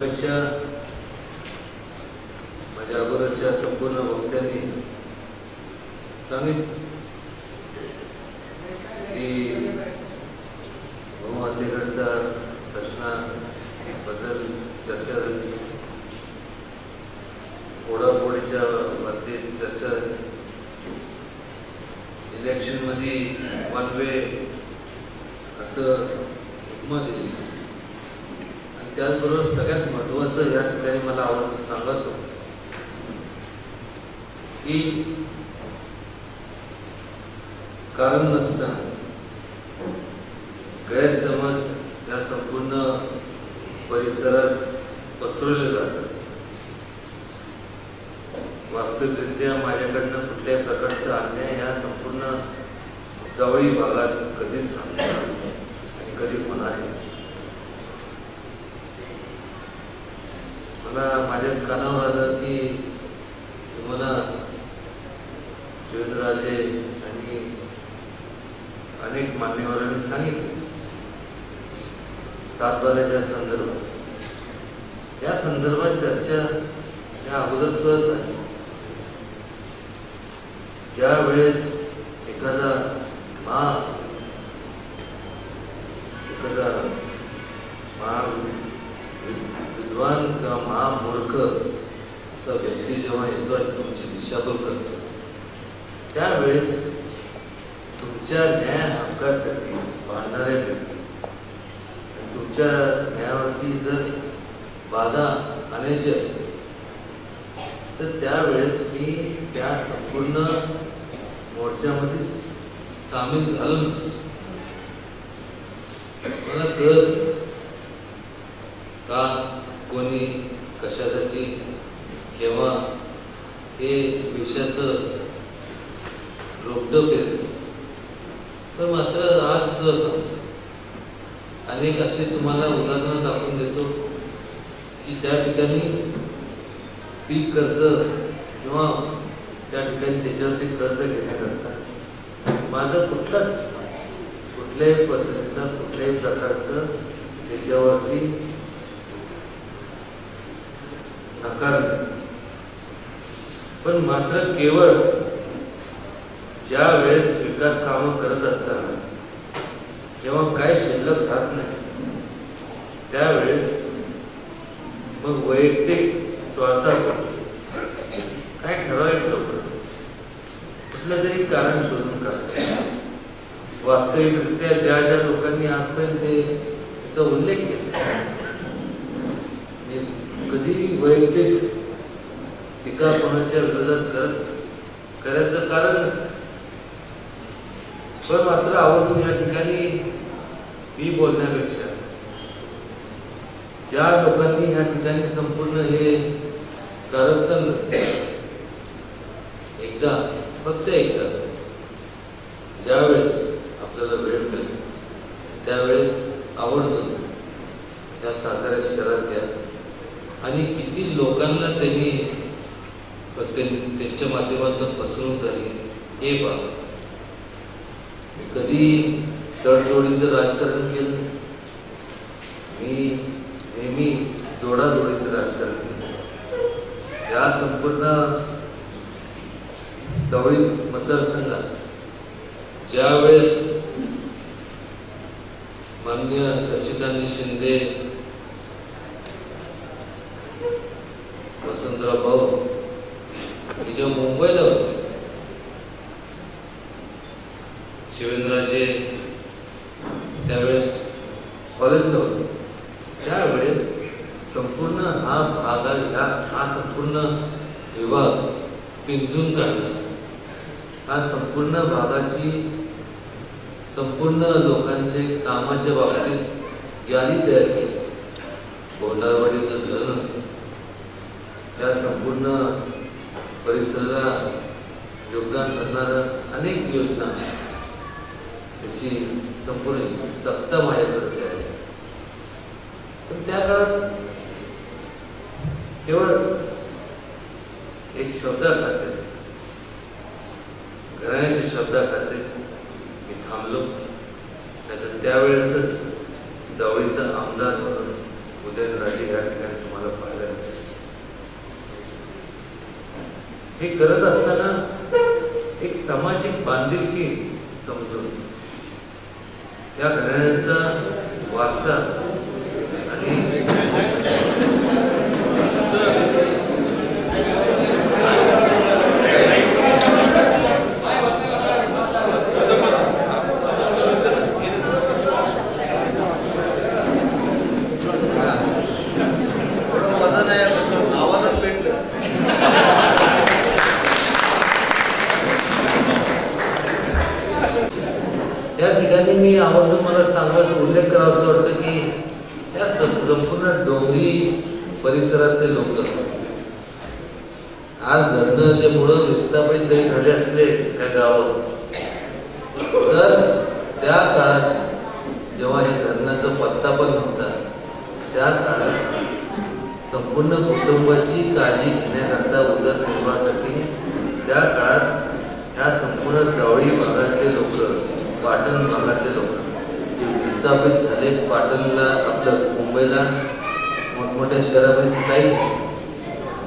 पेक्षा माझ्या अगोदरच्या संपूर्ण वक्त्यांनी सांगितलं. की बहुमतेकडचा प्रश्नाबद्दल चर्चा झाली. फोडाफोडीच्या बाबतीत चर्चा झाली. इलेक्शनमध्ये वन वे असं मत दिली. त्याचबरोबर सगळ्यात महत्त्वाचं या ठिकाणी मला आवडतं सांगायचं की कारण नसताना गैरसमज या संपूर्ण परिसरात पसरवले जातात. वास्तविकरित्या माझ्याकडनं कुठल्याही प्रकारचा अन्याय या संपूर्ण जवळी भागात कधीच सांगतात आणि कधी होणार नाही. मला माझ्या कानावर आलं की मला शिवेंद्रराजे आणि अनेक मान्यवरांनी सांगितले. सातबाऱ्याच्या संदर्भात. या संदर्भात चर्चा या अगोदर सहज आहे ज्या वेळेस एखादा महा एखादा महा विद्वान किंवा महामूर्ख असा व्यक्ती जेव्हा येतो आणि तुमची दिशाभूल करतो त्यावेळेस तुमच्या न्याय हक्कासाठी भांडणाऱ्या व्यक्ती आणि तुमच्या न्यायावरती जर बाधा आणायची असते तर त्यावेळेस मी त्या संपूर्ण मोर्चामध्ये सामील झालो मला कळत का कोणी कशासाठी केव्हा हे विषयाचं रोपटप पेरलं तर मात्र आज सहसा अनेक असे तुम्हाला उदाहरणं दाखवून देतो. की त्या ठिकाणी पीक कर्ज किंवा त्या ठिकाणी त्याच्यावरती कर्ज घेण्याकरता माझं कुठलाच कुठल्याही पद्धतीचं कुठल्याही प्रकारचं त्याच्यावरती नकार नाही. पण मात्र केवळ ज्या वेळेस विकास कामं करत असताना जेव्हा काय शिल्लक राहत नाही त्यावेळेस मग वैयक्तिक स्वार्थासाठी काय ठराविक लोक कुठलं तरी कारण शोधून काढतात वास्तविकरित्या ज्या ज्या लोकांनी आजपर्यंत ते त्याचा उल्लेख केला. म्हणजे कधी वैयक्तिक टीका कोणाच्या विरोधात करत करायचं कारण पण मात्र आवर्जून या ठिकाणी मी बोलण्यापेक्षा ज्या लोकांनी ह्या ठिकाणी संपूर्ण हे कारस्थान एकदा फक्त एकदा ज्यावेळेस आपल्याला वेळ मिळेल त्यावेळेस आवर्जून त्या सातारा शहरात द्या आणि किती लोकांना त्यांनी त्यांच्या माध्यमातून फसवणूक झाली हे पहा. कधी तडजोडीचं राजकारण केलं? मी नेहमी जोडाजोडीचं राजकारण केलं. या संपूर्ण जवळी मतदारसंघात ज्यावेळेस मान्य शशिकांत शिंदे वसंतराव भाऊ हे जेव्हा मुंबईला होते शिवेंद्रराजे त्यावेळेस कॉलेजला होते त्यावेळेस संपूर्ण हा भाग हा हा संपूर्ण विभाग पिंजून काढला हा संपूर्ण भागाची संपूर्ण लोकांचे कामाच्या बाबतीत यादी तयार केली. बोंडारवाडीचं धरण असेल त्या संपूर्ण परिसराला योगदान करणाऱ्या अनेक योजना त्याची संपूर्ण तक्ता माझ्याकडे आहे. पण त्या काळात केवळ एक शब्दात खाते घराण्याच्या शब्दा खाते मी थांबलो नाहीतर त्यावेळेसच जवळीचा आमदार म्हणून उदयनराजे या ठिकाणी तुम्हाला हे करत असताना एक सामाजिक बांधिलकी समजून या घराण्याचा वारसा आणि थोडं वजन आहे आवाजच पेटलं त्या ठिकाणी मी आवर्जून मला सांगायचा उल्लेख करावा असं वाटतं की या सं- संपूर्ण डोंगरी परिसरातले लोक. आज धरणाचे मुळं विस्थापित जरी झाले असले त्या गावात तर त्या काळात जेव्हा हे धरणाचा पत्ता पण नव्हता त्या काळात संपूर्ण कुटुंबाची काळजी घेण्याकरता उदरनिर्वाहासाठी त्या काळात ह्या संपूर्ण जवळी भागातले लोक पाटण भागातले लोक विस्थापित झाले. पाटणला आपलं मुंबईला मोठमोठ्या शहरामध्ये स्थायिक झाले.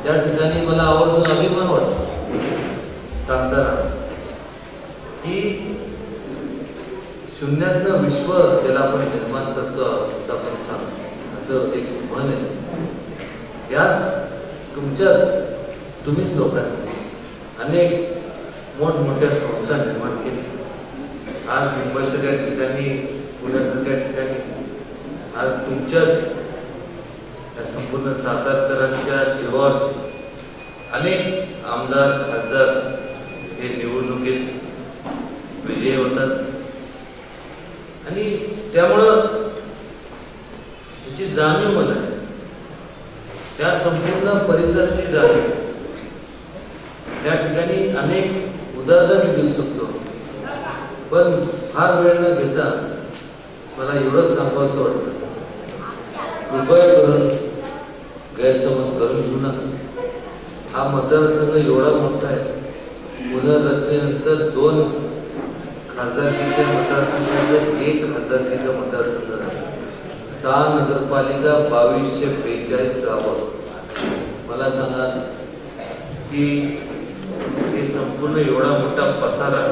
त्या ठिकाणी मला आवर्जून अभिमान वाटतो. सांगताना. की शून्यातनं विश्व त्याला आपण निर्माण करतो असं आपण सांग असं एक म्हण आहे. याच तुमच्याच तुम्हीच लोकांनी अनेक मोठमोठ्या संस्था निर्माण केल्या आज मुंबईसारख्या ठिकाणी पुण्यासारख्या ठिकाणी. आज तुमच्याच या संपूर्ण सातारकरांच्या जीवावर अनेक आमदार खासदार हे निवडणुकीत विजयी होतात. आणि त्यामुळं त्याची जाणीव मला आहे त्या संपूर्ण परिसराची जाणीव त्या ठिकाणी अनेक उदाहरण देऊ शकतो. पण फार वेळ न घेता मला एवढंच सांगावंसं वाटतं. कृपया करून गैरसमज करून घेऊ नका. हा मतदारसंघ एवढा मोठा आहे. पुनर्रचनेनंतर दोन खासदारकीच्या मतदारसंघाचं एक खासदारकीचा मतदारसंघ झाला सहा नगरपालिका बावीसशे बेचाळीस गावं. मला सांगा की हे संपूर्ण एवढा मोठा पसारा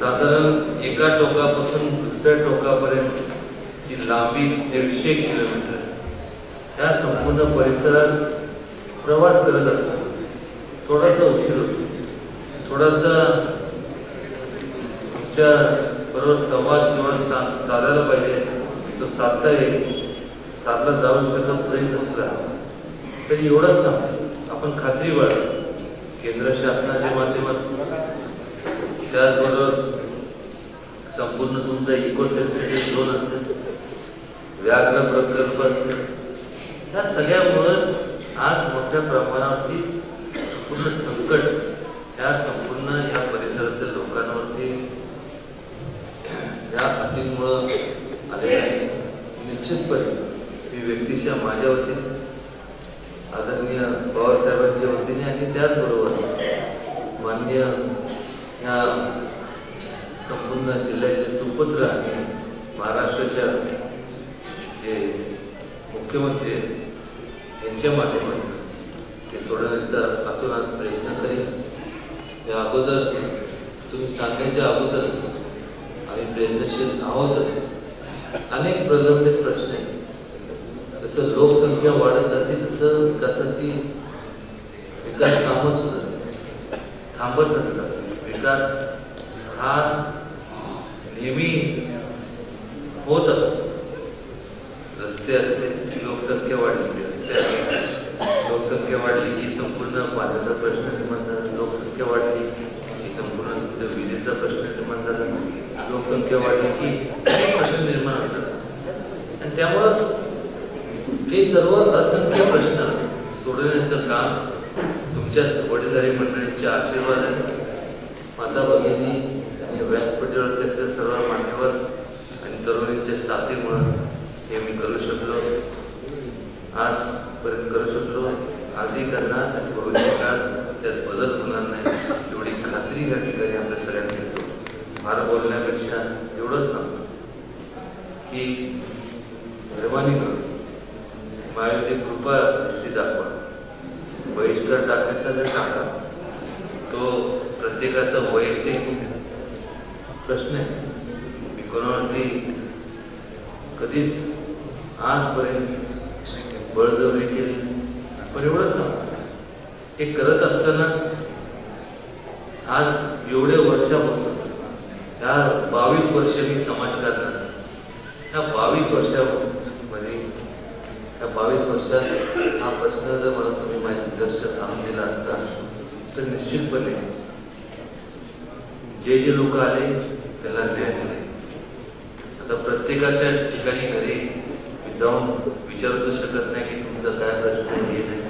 साधारण एका टोकापासून दुसऱ्या टोकापर्यंतची लांबी दीडशे किलोमीटर त्या संपूर्ण परिसरात प्रवास करत असताना थोडासा उशीर होतो. थोडासा तुमच्या बरोबर संवाद जेव्हा सा साधायला पाहिजे. तो साधता येईल. साधला जाऊ शकत जरी नसला तरी एवढंच सांगतो. आपण खात्री बाळगा. केंद्र शासनाच्या माध्यमातून त्याचबरोबर संपूर्ण तुमचा इको सेन्सिटिव्ह झोन असेल. व्याघ्र प्रकल्प असेल या सगळ्यामुळं आज मोठ्या प्रमाणावरती संपूर्ण संकट या संपूर्ण या परिसरातील लोकांवरती या अटींमुळं आले आहे निश्चितपणे मी व्यक्तिशः माझ्या वतीने आदरणीय पवारसाहेबांच्या वतीने आणि त्याचबरोबर मान्य ह्या संपूर्ण जिल्ह्याचे सुपुत्र आणि महाराष्ट्राच्या जे मुख्यमंत्री आहेत, यांच्या माध्यमातून ते सोडवण्याचा हातोहात प्रयत्न करेन या अगोदर सांगायच्या सांगण्याच्या अगोदरच आम्ही प्रयत्नशील आहोतच. अनेक प्रलंबित प्रश्न आहेत. जसं लोकसंख्या वाढत जाते तसं विकासाची विकास कामं सुद्धा थांबत नसतात. विकास हा नेहमी होत असतो. रस्ते असते लोकसंख्या वाढली रस्ते असते. लोकसंख्या वाढली की संपूर्ण पाण्याचा प्रश्न निर्माण झाला लोकसंख्या वाढली की जो प्रश्न निर्माण झाला लोकसंख्या वाढली की अनेक प्रश्न निर्माण होतात. आणि त्यामुळं हे सर्व असंख्य प्रश्न सोडवण्याचं काम तुमच्या वडीलधारी मंडळींच्या आशीर्वादाने माता भगिनी आणि व्यासपीठावर त्याचे सर्व मान्यवर आणि तरुणींच्या साथीमुळं हे मी करू शकलो. आजपर्यंत करू शकलो. आधी करणार आणि भविष्य काळात त्यात बदल होणार नाही एवढी खात्री या ठिकाणी आपल्या सगळ्यांना देतो फार बोलण्यापेक्षा एवढंच सांगतो की मेहरबानी करून माझ्यावरती कृपा दृष्टी दाखवा बहिष्कार टाकण्याचा जर टाका तो प्रत्येकाचा वैयक्तिक प्रश्न आहे. मी कोणावरती कधीच आजपर्यंत बळजबरी केली पण एवढंच सांगतो. हे करत असताना आज एवढ्या वर्षापासून ह्या बावीस वर्ष मी समाजकारणात ह्या बावीस वर्षामध्ये त्या बावीस वर्षात हा प्रश्न जर मला तुम्ही मार्गदर्शन आणून दिला असता तर निश्चितपणे जे जे लोक आले त्याला न्याय नाही आता प्रत्येकाच्या ठिकाणी घरी मी जाऊन विचारूच शकत नाही की तुमचा काय प्रश्न आहे हे नाही.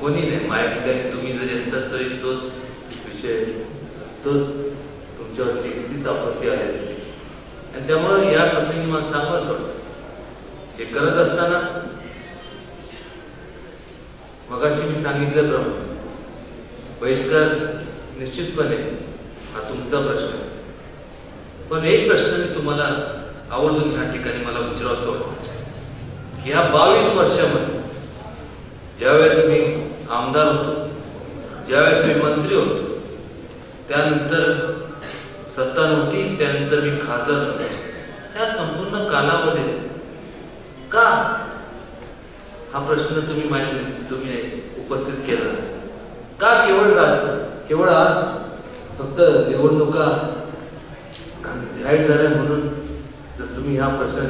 कोणी नाही. माझ्या ठिकाणी तुम्ही जरी असतात तरी तोच विषय तोच तुमच्यावरती कितीच आपत्ती आली असते. आणि त्यामुळं या प्रसंगी मला सांगावंच वाटतं हे करत असताना मगाशी मी सांगितल्याप्रमाणे बहिष्कार निश्चितपणे हा तुमचा प्रश्न आहे. पण एक प्रश्न मी तुम्हाला आवर्जून ह्या ठिकाणी मला विचारावं वाटतं की ह्या बावीस वर्षामध्ये ज्यावेळेस मी आमदार होतो ज्यावेळेस मी मंत्री होतो त्यानंतर सत्ता नव्हती त्यानंतर मी खासदार झालो. त्या संपूर्ण कालामध्ये का हा प्रश्न तुम्ही माझ्या तुम्ही उपस्थित केला का केवळ राज केवळ आज फक्त निवडणुका जाहीर झाल्या म्हणून जर तुम्ही हा प्रश्न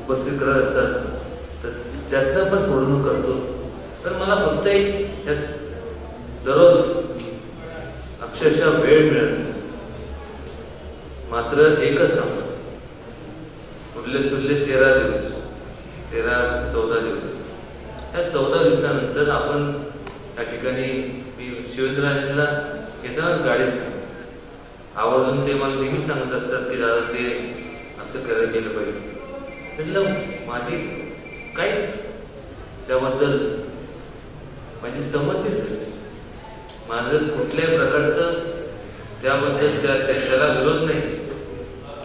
उपस्थित करत असाल तर त्यातनं पण सोडवणूक करतो. तर मला फक्त एक त्यात दररोज अक्षरशः वेळ मिळत नाही. मात्र एकच सांगतो. उरले सुरले तेरा दिवस तेरा चौदा दिवस. त्या चौदा दिवसानंतर आपण त्या ठिकाणी मी शिवेंद्रराजेंना एकदा गाडीत सांग आवर्जून ते मला नेहमी सांगत असतात की दादा ते असं करायला गेलं पाहिजे. म्हटलं माझी काहीच त्याबद्दल माझी संमतीच माझं कुठल्याही प्रकारचं त्याबद्दल त्या- त्याला विरोध नाही.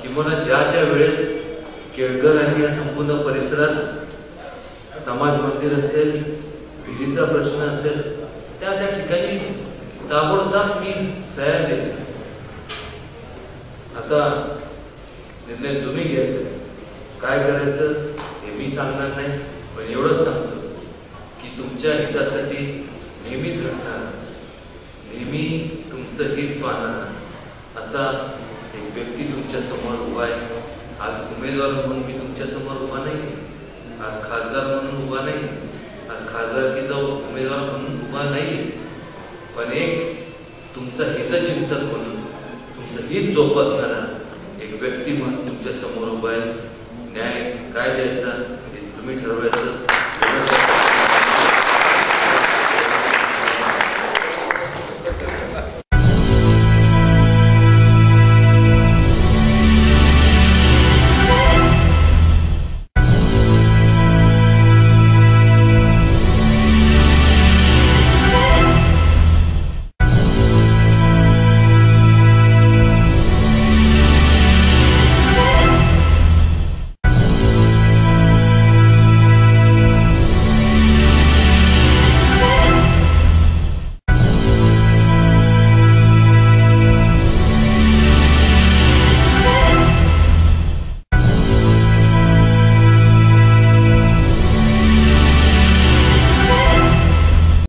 किंवा ज्या ज्या वेळेस केळकर आणि या संपूर्ण परिसरात समाज मंदिर असेल विधीचा प्रश्न असेल त्या त्या ठिकाणी ताबडतोब मी सह्या दिल्या आता निर्णय तुम्ही घ्यायचा. काय करायचं हे मी सांगणार नाही पण एवढंच सांगतो की तुमच्या हितासाठी नेहमीच राहणार नेहमी तुमचं हित पाहणार. असा एक व्यक्ती तुमच्यासमोर उभा आहे. आज उमेदवार म्हणून मी तुमच्यासमोर उभा नाही. आज खासदार म्हणून उभा नाही. आज खासदारकीचा उमेदवार म्हणून उभा नाही. पण एक तुमचं हितचिंतक म्हणून तुमचं हित जोपासणारा एक व्यक्ती म्हणून तुमच्यासमोर उभा आहे. न्याय काय द्यायचा? हे म्हणजे तुम्ही ठरवायचं.